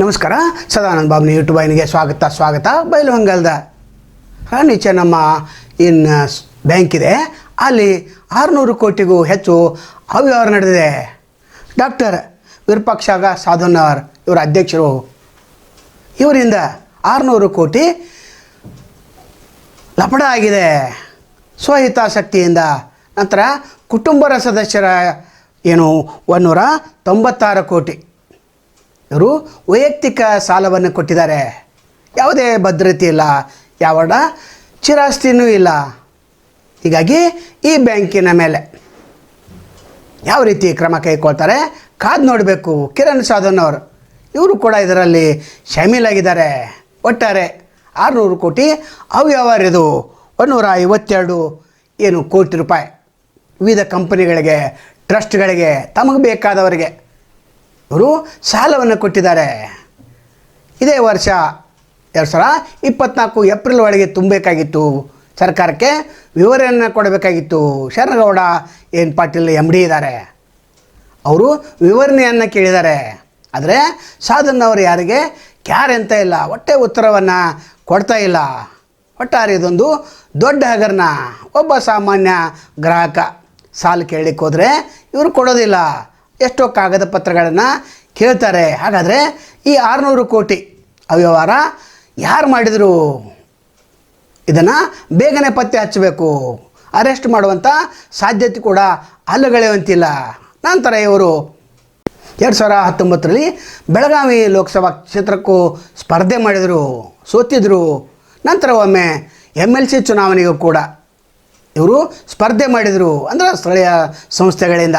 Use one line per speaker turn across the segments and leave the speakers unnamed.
ನಮಸ್ಕಾರ. ಸದಾನಂದ ಬಾಬುನಿ ಯೂಟ್ಯೂಬ್ ಐನಿಗೆ ಸ್ವಾಗತ ಸ್ವಾಗತ. ಬಯಲು ಹಂಗಲ್ದ. ನೀಚೆ ನಮ್ಮ ಇನ್ನು ಬ್ಯಾಂಕ್ ಇದೆ. ಅಲ್ಲಿ ಆರುನೂರು ಕೋಟಿಗೂ ಹೆಚ್ಚು ಅವ್ಯವಹಾರ ನಡೆದಿದೆ. ಡಾಕ್ಟರ್ ವಿರೂಪಾಕ್ಷಾಗ ಸಾಧನವರ್, ಇವರ ಅಧ್ಯಕ್ಷರು. ಇವರಿಂದ ಆರುನೂರು ಕೋಟಿ ಲಪಡ ಆಗಿದೆ. ಸ್ವಹಿತಾಸಕ್ತಿಯಿಂದ. ನಂತರ ಕುಟುಂಬದ ಸದಸ್ಯರ ಏನು? ಒಂದೂರ ತೊಂಬತ್ತಾರು ಕೋಟಿ. ಇವರು ವೈಯಕ್ತಿಕ ಸಾಲವನ್ನು ಕೊಟ್ಟಿದ್ದಾರೆ. ಯಾವುದೇ ಭದ್ರತೆ ಇಲ್ಲ ಯಾವಡ ಚಿರಾಸ್ತಿನೂ ಇಲ್ಲ. ಹೀಗಾಗಿ ಈ ಬ್ಯಾಂಕಿನ ಮೇಲೆ ಯಾವ ರೀತಿ ಕ್ರಮ ಕೈಗೊಳ್ತಾರೆ ಕಾದು ನೋಡಬೇಕು. ಕಿರಣ್ ಸಾಧನ್ ಅವರು, ಇವರು ಕೂಡ ಇದರಲ್ಲಿ ಶಾಮೀಲಾಗಿದ್ದಾರೆ ಒಟ್ಟಾರೆ ಆರುನೂರು ಕೋಟಿ ಅವ್ಯವಹಾರ ಇದು ಒಂದೂರ ಐವತ್ತೆರಡು ಏನು ಕೋಟಿ ರೂಪಾಯಿ ವಿವಿಧ ಕಂಪನಿಗಳಿಗೆ, ಟ್ರಸ್ಟ್ಗಳಿಗೆ ತಮಗೆ ಬೇಕಾದವರಿಗೆ ಇವರು ಸಾಲವನ್ನು ಕೊಟ್ಟಿದ್ದಾರೆ. ಇದೇ ವರ್ಷ ಎರಡು ಸಾವಿರ ಇಪ್ಪತ್ನಾಲ್ಕು ಏಪ್ರಿಲ್ ಒಳಗೆ ತುಂಬಬೇಕಾಗಿತ್ತು. ಸರ್ಕಾರಕ್ಕೆ ವಿವರಣೆ ಕೊಡಬೇಕಾಗಿತ್ತು. Sharanagouda N Patil M D ಇದ್ದಾರೆ. ಅವರು ವಿವರಣೆಯನ್ನು ಕೇಳಿದ್ದಾರೆ. ಆದರೆ ಸಾಧನ್ ಅವರು ಯಾರಿಗೆ ಕ್ಯಾರ್ ಅಂತ ಇಲ್ಲ ಒಟ್ಟೆ ಉತ್ತರವನ್ನು ಕೊಡ್ತಾ ಇಲ್ಲ. ಒಟ್ಟಾರೆ ಇದೊಂದು ದೊಡ್ಡ ಹಗರಣ. ಒಬ್ಬ ಸಾಮಾನ್ಯ ಗ್ರಾಹಕ ಸಾಲ ಕೇಳಲಿಕ್ಕೆ ಹೋದರೆ ಇವರು ಕೊಡೋದಿಲ್ಲ. ಎಷ್ಟೋ ಕಾಗದ ಪತ್ರಗಳನ್ನು ಕೇಳ್ತಾರೆ. ಹಾಗಾದರೆ ಈ ಆರುನೂರು ಕೋಟಿ ಅವ್ಯವಹಾರ ಯಾರು ಮಾಡಿದರು? ಇದನ್ನು ಬೇಗನೆ ಪತ್ತೆ ಹಚ್ಚಬೇಕು. ಅರೆಸ್ಟ್ ಮಾಡುವಂಥ ಸಾಧ್ಯತೆ ಕೂಡ ಅಲ್ಲಗಳೆಯುವಂತಿಲ್ಲ ನಂತರ ಇವರು ಎರಡು ಸಾವಿರ ಹತ್ತೊಂಬತ್ತರಲ್ಲಿ ಬೆಳಗಾವಿ ಲೋಕಸಭಾ ಕ್ಷೇತ್ರಕ್ಕೂ ಸ್ಪರ್ಧೆ ಮಾಡಿದರು, ಸೋತಿದ್ರು. ನಂತರ ಒಮ್ಮೆ ಎಂ ಎಲ್ ಸಿ ಚುನಾವಣೆಗೂ ಕೂಡ ಇವರು ಸ್ಪರ್ಧೆ ಮಾಡಿದರು, ಅಂದರೆ ಸ್ಥಳೀಯ ಸಂಸ್ಥೆಗಳಿಂದ.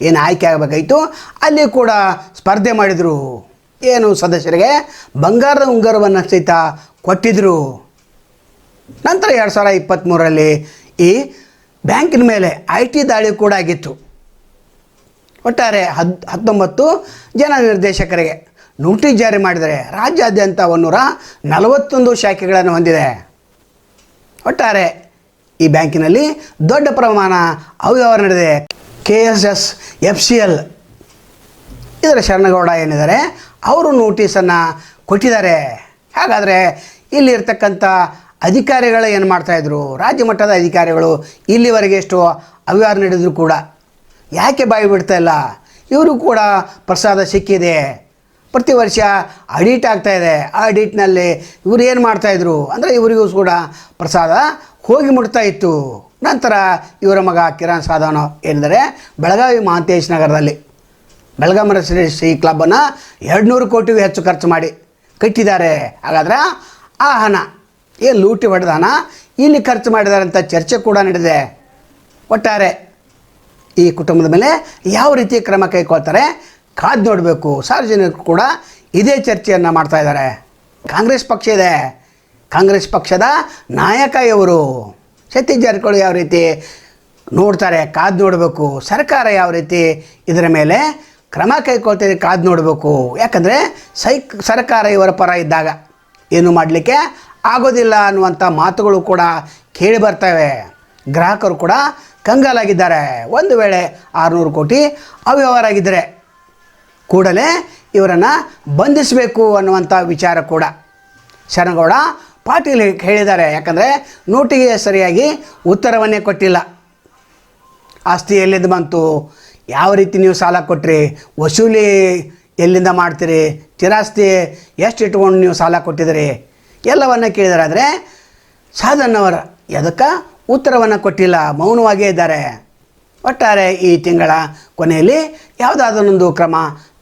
ಏನು ಆಯ್ಕೆ ಆಗಬೇಕಾಯಿತು? ಅಲ್ಲಿ ಕೂಡ ಸ್ಪರ್ಧೆ ಮಾಡಿದರು. ಏನು ಸದಸ್ಯರಿಗೆ? ಬಂಗಾರದ ಉಂಗರವನ್ನು ಸಹಿತ ಕೊಟ್ಟಿದ್ದರು ನಂತರ ಎರಡು ಸಾವಿರ ಇಪ್ಪತ್ತ್ಮೂರರಲ್ಲಿ ಈ ಬ್ಯಾಂಕಿನ ಮೇಲೆ ಐ ಟಿ ದಾಳಿ ಕೂಡ ಆಗಿತ್ತು. ಒಟ್ಟಾರೆ ಹದ್, ಹತ್ತೊಂಬತ್ತು ಜನ ನಿರ್ದೇಶಕರಿಗೆ ನೋಟಿಸ್ ಜಾರಿ ಮಾಡಿದರೆ ರಾಜ್ಯಾದ್ಯಂತ ಒಂದೂರ ನಲವತ್ತೊಂದು ಶಾಖೆಗಳನ್ನು ಹೊಂದಿದೆ. ಒಟ್ಟಾರೆ ಈ ಬ್ಯಾಂಕಿನಲ್ಲಿ ದೊಡ್ಡ ಪ್ರಮಾಣ ಅವ್ಯವಹಾರ ನಡೆದಿದೆ K S S F C L ಇದರ ಶರಣಗೌಡ ಏನಿದ್ದಾರೆ, ಅವರು ನೋಟಿಸನ್ನು ಕೊಟ್ಟಿದ್ದಾರೆ. ಹಾಗಾದರೆ ಇಲ್ಲಿರ್ತಕ್ಕಂಥ ಅಧಿಕಾರಿಗಳು ಏನು ಮಾಡ್ತಾಯಿದ್ರು ರಾಜ್ಯ ಮಟ್ಟದ ಅಧಿಕಾರಿಗಳು ಇಲ್ಲಿವರೆಗೆ ಎಷ್ಟು ಅವ್ಯವಹಾರ ನಡೆದರೂ ಕೂಡ. ಯಾಕೆ ಬಾಯಿ ಬಿಡ್ತಾ ಇಲ್ಲ? ಇವರು ಕೂಡ ಪ್ರಸಾದ ಸಿಕ್ಕಿದೆ. ಪ್ರತಿ ವರ್ಷ ಅಡಿಟ್ ಆಗ್ತಾಯಿದೆ ಆ ಅಡಿಟ್ನಲ್ಲಿ ಇವರು ಏನು ಮಾಡ್ತಾಯಿದ್ರು ಅಂದರೆ ಇವರಿಗೂ ಕೂಡ ಪ್ರಸಾದ ಹೋಗಿ ಮುಟ್ತಾ ಇತ್ತು. ನಂತರ ಇವರ ಮಗ ಕಿರಣ್ ಸಾಧವನ ಎಂದರೆ ಬೆಳಗಾವಿ ಮಹಾಂತೇಶ್ ನಗರದಲ್ಲಿ. ಶ್ರೀ ಶ್ರೀ ಕ್ಲಬ್ಬನ್ನು ಎರಡು ನೂರು ಕೋಟಿಗೂ ಹೆಚ್ಚು ಖರ್ಚು ಮಾಡಿ ಕಟ್ಟಿದ್ದಾರೆ. ಹಾಗಾದ್ರೆ ಆ ಹಣ ಏನು ಲೂಟಿ ಹೊಡೆದ ಹಣ ಇಲ್ಲಿ ಖರ್ಚು ಮಾಡಿದ್ದಾರೆ ಅಂತ ಚರ್ಚೆ ಕೂಡ ನಡೆದಿದೆ. ಒಟ್ಟಾರೆ ಈ ಕುಟುಂಬದ ಮೇಲೆ ಯಾವ ರೀತಿ ಕ್ರಮ ಕೈಗೊಳ್ತಾರೆ ಕಾದು ನೋಡಬೇಕು. ಸಾರ್ವಜನಿಕರು ಕೂಡ ಇದೇ ಚರ್ಚೆಯನ್ನು ಮಾಡ್ತಾ ಇದ್ದಾರೆ. ಕಾಂಗ್ರೆಸ್ ಪಕ್ಷ ಇದೆ. ಕಾಂಗ್ರೆಸ್ ಪಕ್ಷದ ನಾಯಕ ಇವರು. ಸತೀಶ್ ಜಾರಕಿಹೊಳಿ ಯಾವ ರೀತಿ ನೋಡ್ತಾರೆ, ಕಾದು ನೋಡಬೇಕು, ಸರ್ಕಾರ ಯಾವ ರೀತಿ ಇದರ ಮೇಲೆ ಕ್ರಮ ಕೈಗೊಳ್ತಿದೆ ಕಾದು ನೋಡಬೇಕು. ಯಾಕಂದರೆ ಸೈಕ್, ಸರ್ಕಾರ ಇವರ ಪರ ಇದ್ದಾಗ ಏನು ಮಾಡಲಿಕ್ಕೆ ಆಗೋದಿಲ್ಲ ಅನ್ನುವಂಥ ಮಾತುಗಳು ಕೂಡ ಕೇಳಿ ಬರ್ತವೆ. ಗ್ರಾಹಕರು ಕೂಡ ಕಂಗಾಲಾಗಿದ್ದಾರೆ. ಒಂದು ವೇಳೆ ಆರುನೂರು ಕೋಟಿ ಅವ್ಯವಹಾರ ಆಗಿದ್ದರೆ ಕೂಡಲೇ ಇವರನ್ನು ಬಂಧಿಸಬೇಕು ಅನ್ನುವಂಥ ವಿಚಾರ ಕೂಡ. ಶರಣಗೌಡ ಪಾಟೀಲ್ ಹೇಳಿದ್ದಾರೆ, ಯಾಕಂದರೆ ನೋಟಿಗೆ ಸರಿಯಾಗಿ ಉತ್ತರವನ್ನೇ ಕೊಟ್ಟಿಲ್ಲ. ಆಸ್ತಿ ಎಲ್ಲಿಂದ ಬಂತು? ಯಾವ ರೀತಿ ನೀವು ಸಾಲ ಕೊಟ್ಟಿರಿ ವಸೂಲಿ ಎಲ್ಲಿಂದ ಮಾಡ್ತೀರಿ? ಚಿರಾಸ್ತಿ ಎಷ್ಟು ಇಟ್ಕೊಂಡು ನೀವು ಸಾಲ ಕೊಟ್ಟಿದ್ದೀರಿ? ಎಲ್ಲವನ್ನ ಕೇಳಿದಾರಾದರೆ ಸಾಧನವರ ಎದಕ್ಕೆ ಉತ್ತರವನ್ನು ಕೊಟ್ಟಿಲ್ಲ? ಮೌನವಾಗೇ ಇದ್ದಾರೆ. ಒಟ್ಟಾರೆ ಈ ತಿಂಗಳ ಕೊನೆಯಲ್ಲಿ ಯಾವುದಾದರೊಂದು ಕ್ರಮ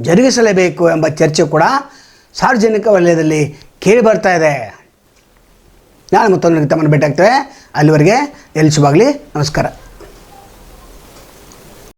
ಜರುಗಿಸಲೇಬೇಕು ಎಂಬ ಚರ್ಚೆ ಕೂಡ ಸಾರ್ವಜನಿಕ ವಲಯದಲ್ಲಿ ಕೇಳಿ ಬರ್ತಾ ಇದೆ. ನಾಳೆ ಮತ್ತೊಂದು ತಮ್ಮನ್ನು ಭೇಟಿಯಾಗ್ತೇವೆ. ಅಲ್ಲಿವರೆಗೆ ಎಲ್ಲಿ ಶುಭಾಗಲಿ ನಮಸ್ಕಾರ.